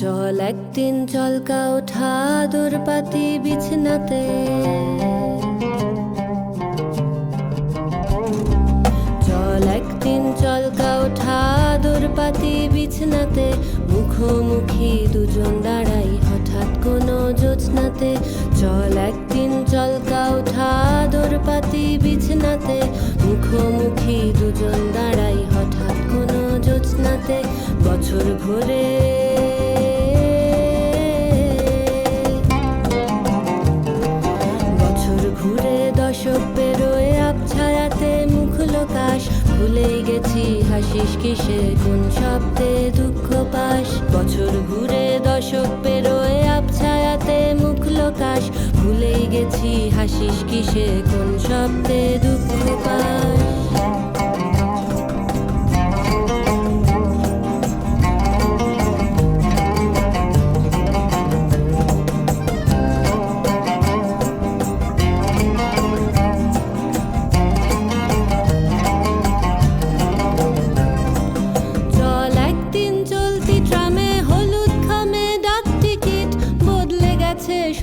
চল, একদিন চলকা ওঠা দূরপাতি বিছনাতে। চল, একদিন চলকা ওঠা দূরপাতি বিছনাতে। মুখোমুখি দুজন দাঁড়াই হঠাৎ কোনো জোছনাতে। চল, একদিন চলকা ওঠা দূরপাতি বিছনাতে। মুখোমুখি দুজন দাঁড়াই হঠাৎ কোনো জোছনাতে। বছর ঘুরে ভুলেই গেছি, হাসিস কিসে, কোন শব্দে দুঃখ পাস? বছর ঘুরে দশক পেরোয় আবছায়াতে মুখ লোকাশ। ভুলেই গেছি, হাসিস কিসে, কোন শব্দে দুঃখ পাস?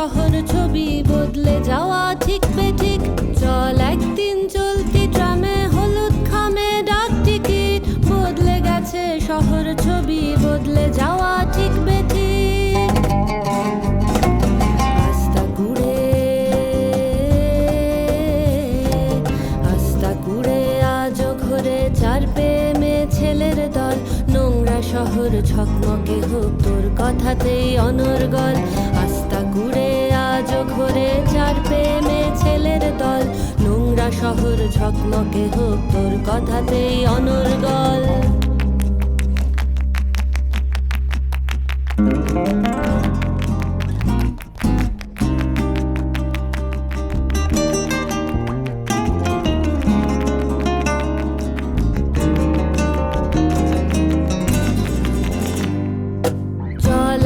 শহর ছবি বদলে যাওয়া ঠিক বেঠিক চল একদিন চলতি ট্রামে, হলুদ খামে ডাক টিকিট বদলে গেছে শহর ছবি বদলে যাওয়া ঠিক বেঠিক ঘরে প্রেমে ছেলের দল। নোংরা শহর ঝকমকে হোক তোর কথাতেই অনর্গল। শহর ঝকমকে হোক তোর কথাতেই অনর্গল চল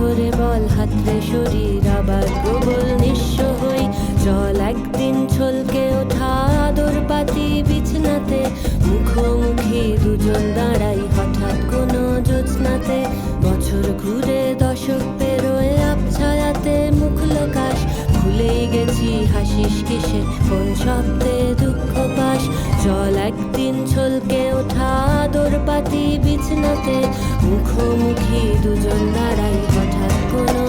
ধরে বল হাতরে শরীর আবার প্রবল নিঃস্ব হই। জল একদিন ছলকে ওঠা আদর পাতি বিছনাতে। মুখোমুখি দুজন দাঁড়াই হঠাৎ কোনো জোৎস্নাতে বছর ঘুরে দশক পেরোয় আবছায়াতে মুখ লোকাশ ভুলেই গেছি হাসিস কিসে, কোন শব্দে দুঃখ পাস। জল একদিন ছলকে ওঠা দোর পাতি বিছনাতে মুখোমুখি দুজন দাঁড়াই হঠাৎ কোনো